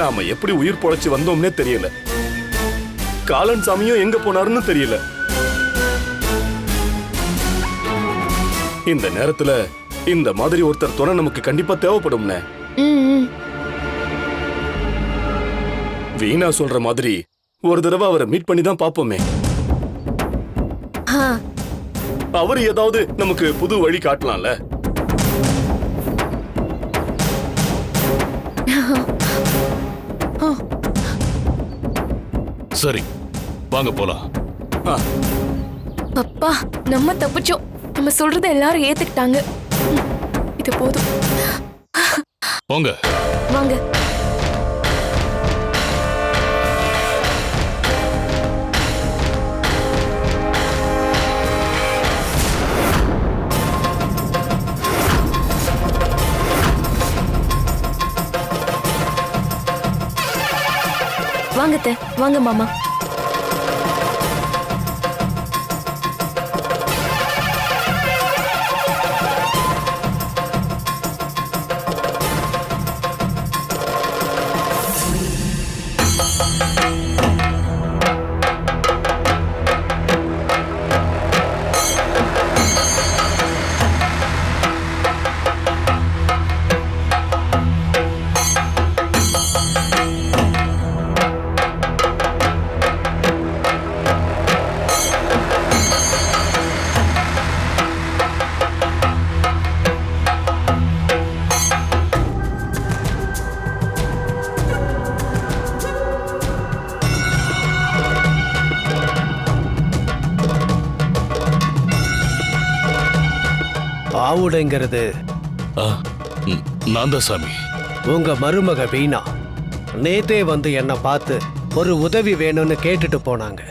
நாம எப்படி உயிர் பொழைச்சு வந்தோம்னே தெரியல. காலன் சாமியும் எங்க போனாருன்னு தெரியல. இந்த நேரத்துல இந்த மாதிரி ஒருத்தர் துணை நமக்கு கண்டிப்பா தேவைப்படும்னே. வீணா சொல்ற மாதிரி ஒரு தடவை அவரை மீட் பண்ணி தான் பாப்போமே அவர் ஏதாவது நமக்கு புது வழி காட்டலாம்ல. சரி வாங்க போலாம். அப்பா நம்ம தப்பிச்சோம். நம்ம சொல்றத எல்லாரும் ஏத்துக்கிட்டாங்க. இது போதும். போங்க. வாங்க. வாங்க வாங்க மாமா. ஆவுடைங்கிறது நான் தான் சாமி. உங்க மருமக வீணா. நேத்தே வந்து என்ன பார்த்து ஒரு உதவி வேணும்னு கேட்டுட்டு போனாங்க.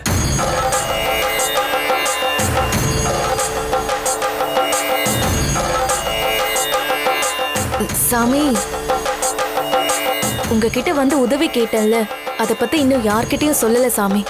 சாமி உங்ககிட்ட வந்து உதவி கேட்டேன்ல. அத பத்தி இன்னும் யார்கிட்டயும் சொல்லல சாமி.